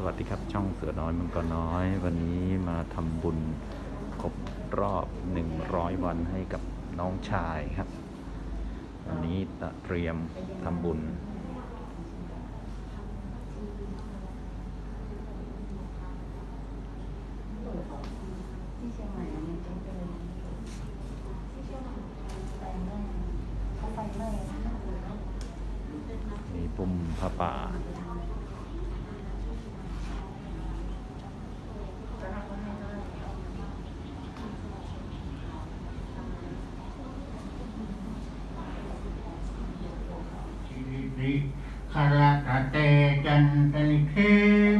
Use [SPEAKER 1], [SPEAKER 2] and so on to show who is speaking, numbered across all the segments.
[SPEAKER 1] สวัสดีครับ ช่องเสือน้อยมังกรน้อย วันนี้มาทำบุญครบรอบ 100 วันให้กับน้องชายครับ วันนี้เตรียมทำบุญ
[SPEAKER 2] ที่เชียงใหม่อันนี้เป็นที่เชียงใหม่ไฟไหม้เขาไฟไหม้นี่
[SPEAKER 1] ปุ่มผ้าป่า
[SPEAKER 3] รตเตจันตลิเค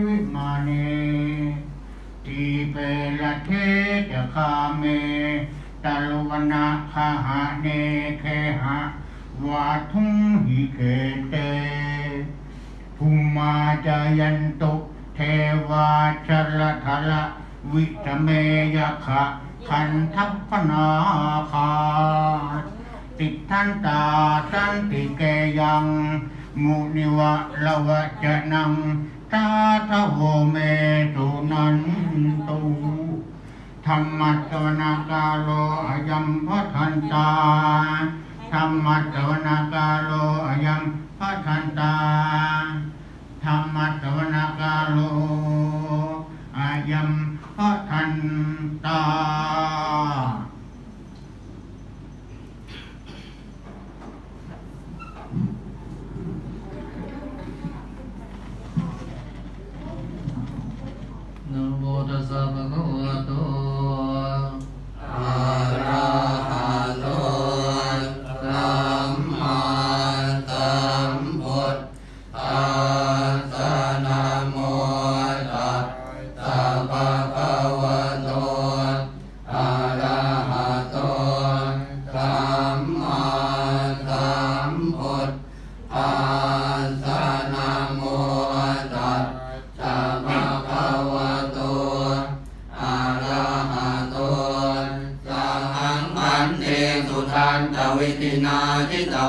[SPEAKER 3] วิมาเนทีเปละเทจะคาเมตะลวนาคาหะเนเคหะวาทุงหิเกเตภูมาจายันตุเทวาชลทละวิตเมยขะคันทัพพนาคาติทันตาสันติเกยัง มุนิวะละวะจะนังตาทะโวเมตุนันตุธรรมะสวนากาโลอายัมพัทันตาธรรมะสวนากาโลอายัมพัทันตาธรรมะสวนากาโลอายัมพัทัน
[SPEAKER 4] ท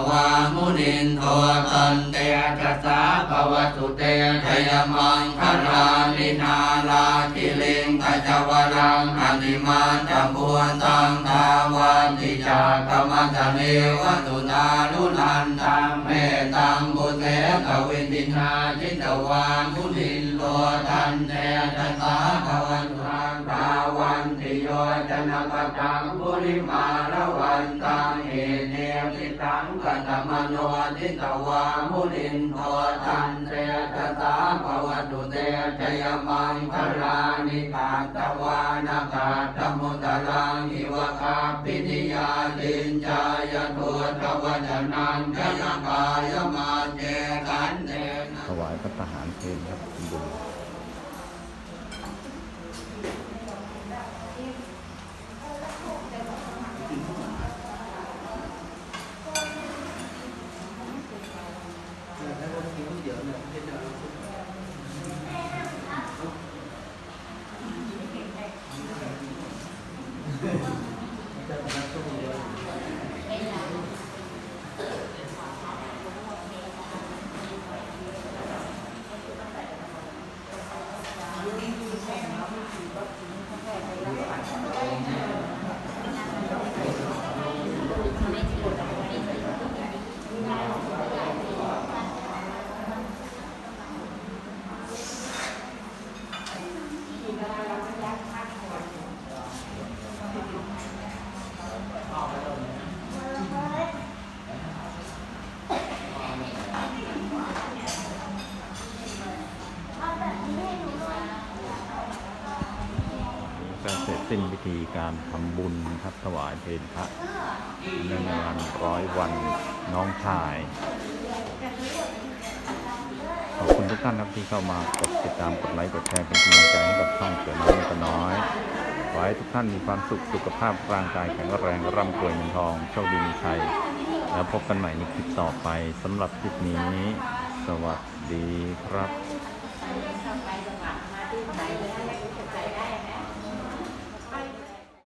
[SPEAKER 4] วามุนินโทตันเตจัสสะภวตุเตชยมังคาราลินาลาคิลิงขจวรังอนิมาจัมพุตังทาวันติจากรรมัตเนวตุนาลุนันตังเมตังบุเตกวินตินาจิตวามุนินโลทันเตจัสสะภวันตังทาวันติโยจนะปะตังปุริมาละวันตัง ตวามุนินโทตันเตตตาภวตุเตชยมังคลานิกาตวานาคาตมุตลังอิวคาปินิยาตินจายทุตวัจนังกยกายมาเจกันเต
[SPEAKER 1] ถวายพระทหารเพลครับทำบุ ญ็เสร็จสิ้นพิธีการทำบุญครับถวายเพลพระในงานร้อยวันน้องชาย ขอบคุณทุกท่านครับที่เข้ามากดติดตามกดไลค์กดแชร์เป็นกำลังใจให้กับช่องเสือน้อยก็น้อยขอให้ทุกท่านมีความสุขสุขภาพร่างกายแข็งแรงร่ำรวยเงินทองโชคดีมีชัยแล้วพบกันใหม่ในคลิปต่อไปสำหรับคลิปนี้ สวัสดีครับ